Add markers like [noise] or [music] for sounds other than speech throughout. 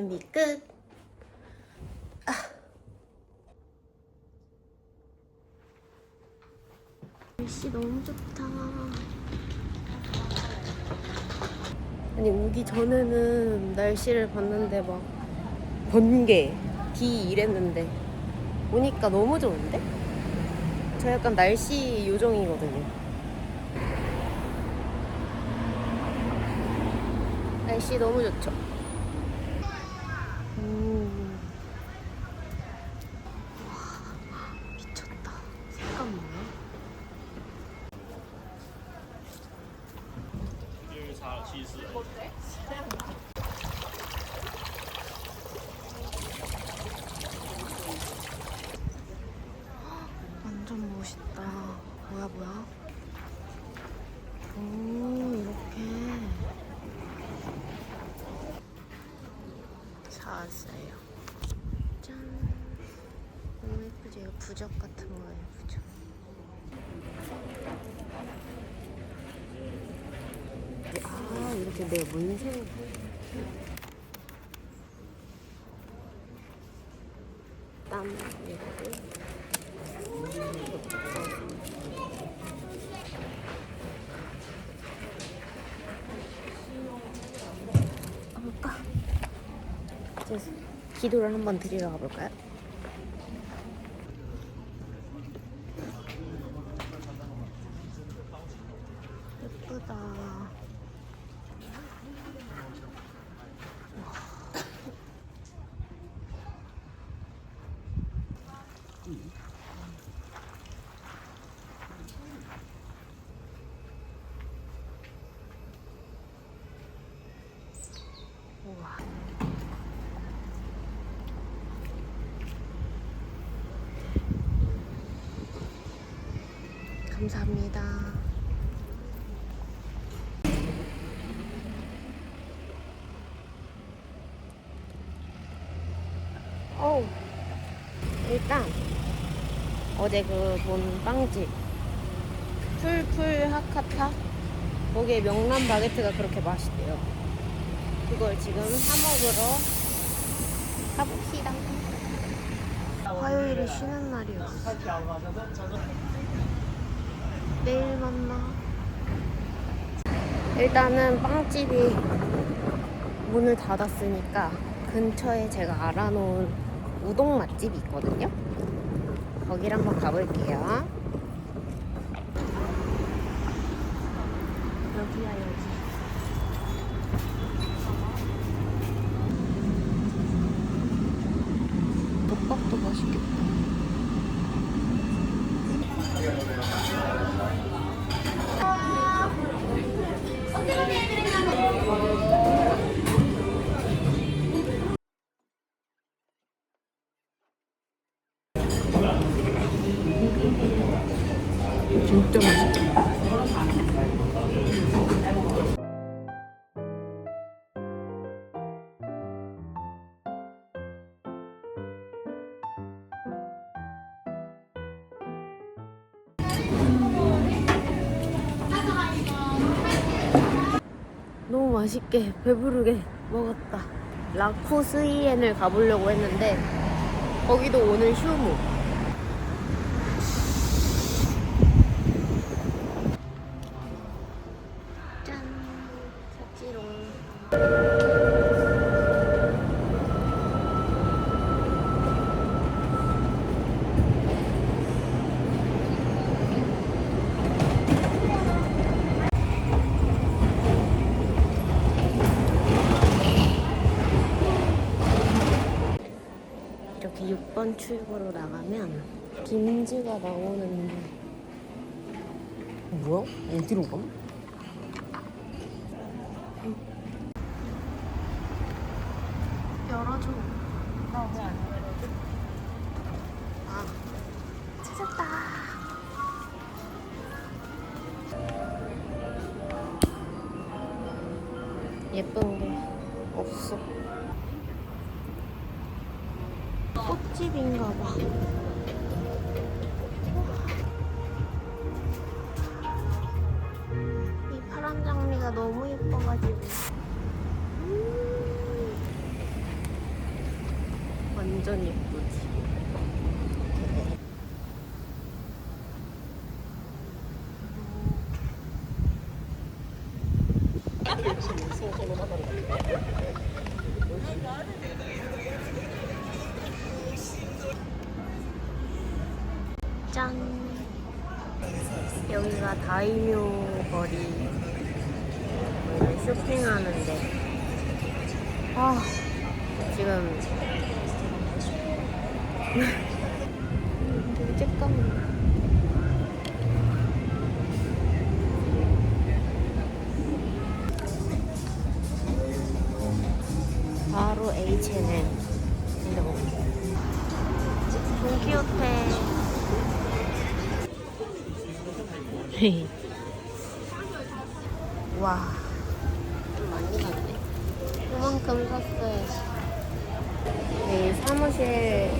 준비 끝. 아. 날씨 너무 좋다. 아니 오기 전에는 날씨를 봤는데 막 번개, 비 이랬는데 오니까 너무 좋은데? 저 약간 날씨 요정이거든요. 날씨 너무 좋죠? 음. 와, 미쳤다. 색감 뭐야? 완전 멋있다. 뭐야, 뭐야? 오, 이렇게. 사왔어요. 짠. 너무 예쁘죠? 이거 부적 같은 거예요, 부적. 아, 이렇게 내 문생. 땀, 이렇게. 기도를 한번 드리러 가볼까요? 예쁘다. 우와. 감사합니다. 어 일단 어제 그 본 빵집 풀풀 하카타 거기에 명란 바게트가 그렇게 맛있대요. 그걸 지금 사 먹으러 가봅시다. 화요일이 쉬는 날이었어. 내일 만나. 일단은 빵집이 문을 닫았으니까 근처에 제가 알아놓은 우동 맛집이 있거든요. 거기를 한번 가볼게요. 여기야 여기. 덮밥도 맛있겠다. 진짜 너무 맛있게 배부르게 먹었다. 라쿠스이엔을 가보려고 했는데 거기도 오늘 휴무. 짠 샀지롱 이렇게 6번 출구로 나가면 김즈가 나오는 뭐야? 어디로 가? 열어줘. 아, 완전 예쁘지. 짠. 여기가 다이묘 거리. 오늘 쇼핑하는데. 아, 지금. 쬐까만. 바로 H&M. 근데 뭐. 돈키호테. 와. 좀 많이 샀네. 이만큼 샀어요. 네, 사무실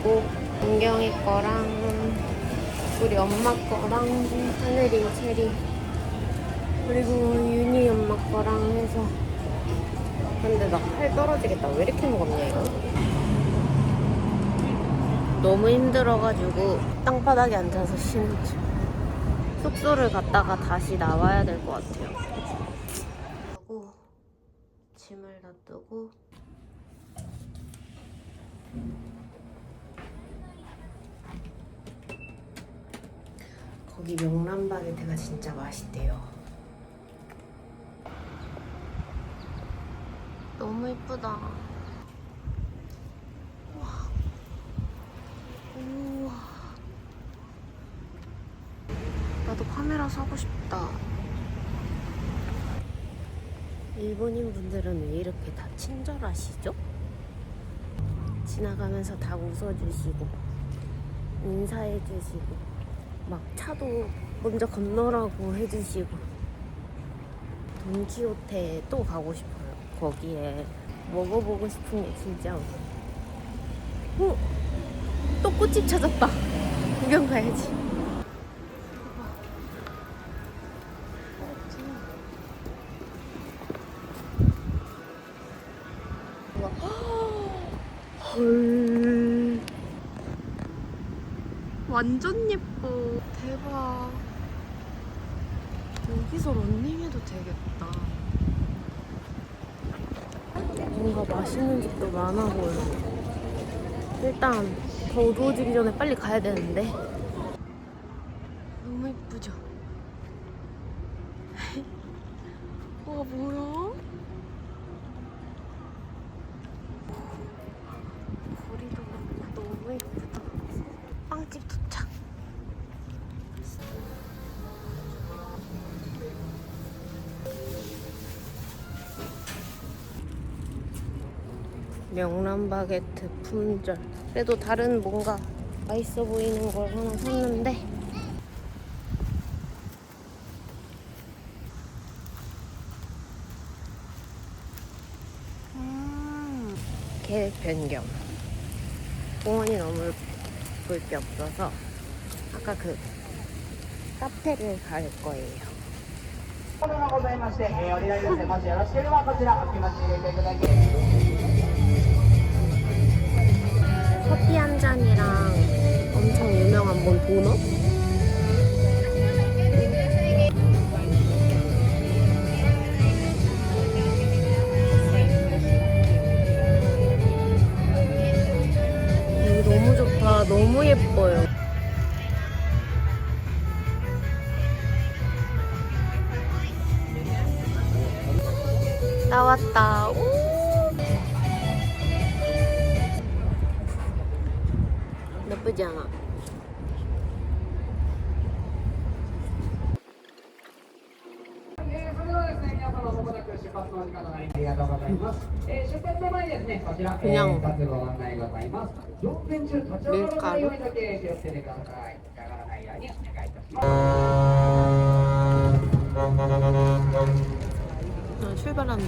주고, 은경이 거랑, 우리 엄마 거랑, 하늘이, 체리, 그리고 윤희 엄마 거랑 해서. 근데 나 팔 떨어지겠다. 왜 이렇게 무겁냐, 이거? 너무 힘들어가지고 땅바닥에 앉아서 쉬는 중. 숙소를 갔다가 다시 나와야 될 것 같아요. 하고 짐을 놔두고 거기 명란 바게트가 진짜 맛있대요. 너무 이쁘다. 와. 우와. 나도 카메라 사고 싶다. 일본인 분들은 왜 이렇게 다 친절하시죠? 지나가면서 다 웃어주시고, 인사해주시고, 막 차도 먼저 건너라고 해주시고. 돈키호테에 또 가고 싶어요. 거기에 먹어보고 싶은 게 진짜. 어? 또 꽃집 찾았다. 구경 가야지. 헐. 완전 예뻐. 대박. 여기서 런닝해도 되겠다. 뭔가 맛있는 집도 많아 보여. 일단 더 어두워지기 전에 빨리 가야 되는데. 너무 예쁘죠? [laughs] 와 뭐야? 명란 바게트 품절. 그래도 다른 뭔가 맛있어 보이는 걸 하나 샀는데. 음, 계획 변경. 공원이 너무 볼 게 없어서 아까 그 카페를 갈 거예요. とうございまして、えー、お願いいたします。よろしければこちらお気持ち入れてください。 커피 한 잔이랑 엄청 유명한 뭔 도넛? 여기 너무 좋다. 너무 예뻐요. 나왔다. 오! くじゃんありがとうございます。えー、出発前ですね、こちら、えー、活動案内ございます。中、立ち上がらないようにだけ気をつけてください。立ち上がらないようにお願いいたします。終盤なんだ。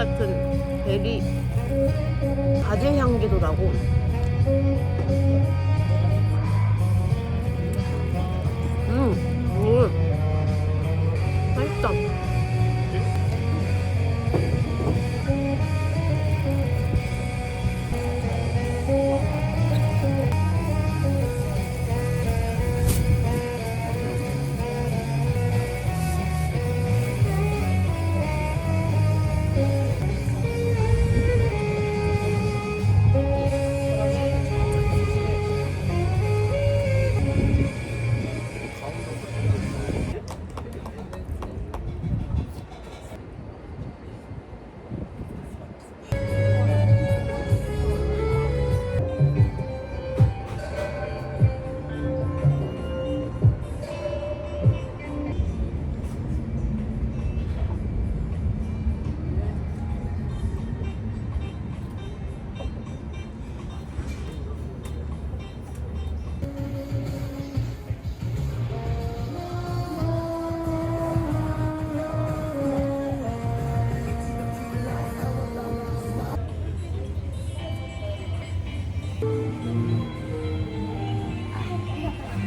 같은 베리 바질 향기도 나고.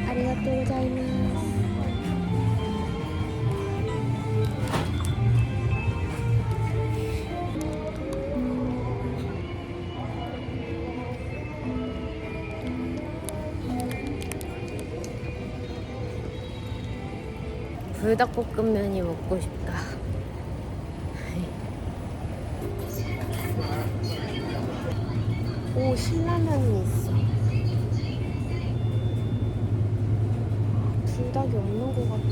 아리가또 고자이마스. 불닭볶음면이 먹고 싶다. 오, 신라면이 있어. 불닭이 없는 것 같아.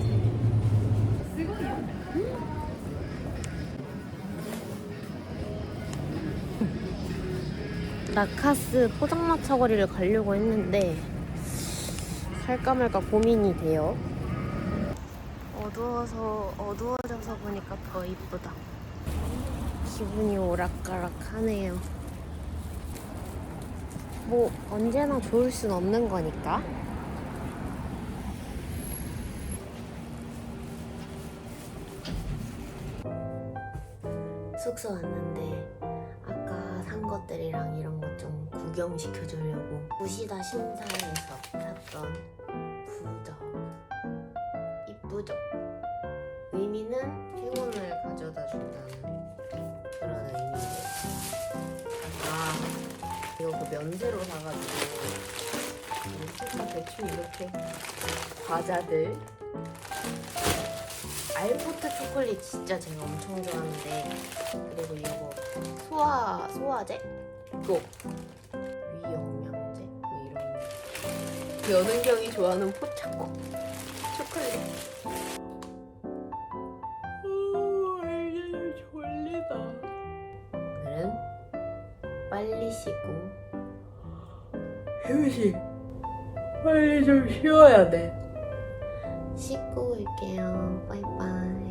나카스 포장마차 거리를 가려고 했는데 살까 말까 고민이 돼요. 어두워서 어두워져서 보니까 더 이쁘다. 기분이 오락가락하네요. 뭐 언제나 좋을 순 없는 거니까. 숙소 왔는데 아까 산 것들이랑 이런 것 좀 구경시켜 주려고 부시다 신사에서 샀던 부적 이쁘죠? 의미는 면세로 사가지고 대충 이렇게 과자들. 알포트 초콜릿 진짜 제가 엄청 좋아하는데 그리고 이거 소화 소화제? 이거. 위영양제? 뭐 이런 거. 여는경이 좋아하는 포차코 초콜릿. 졸리다. 오늘은 빨리 씻고 휴식 빨리 좀 쉬어야 돼 씻고 올게요. 바이바이.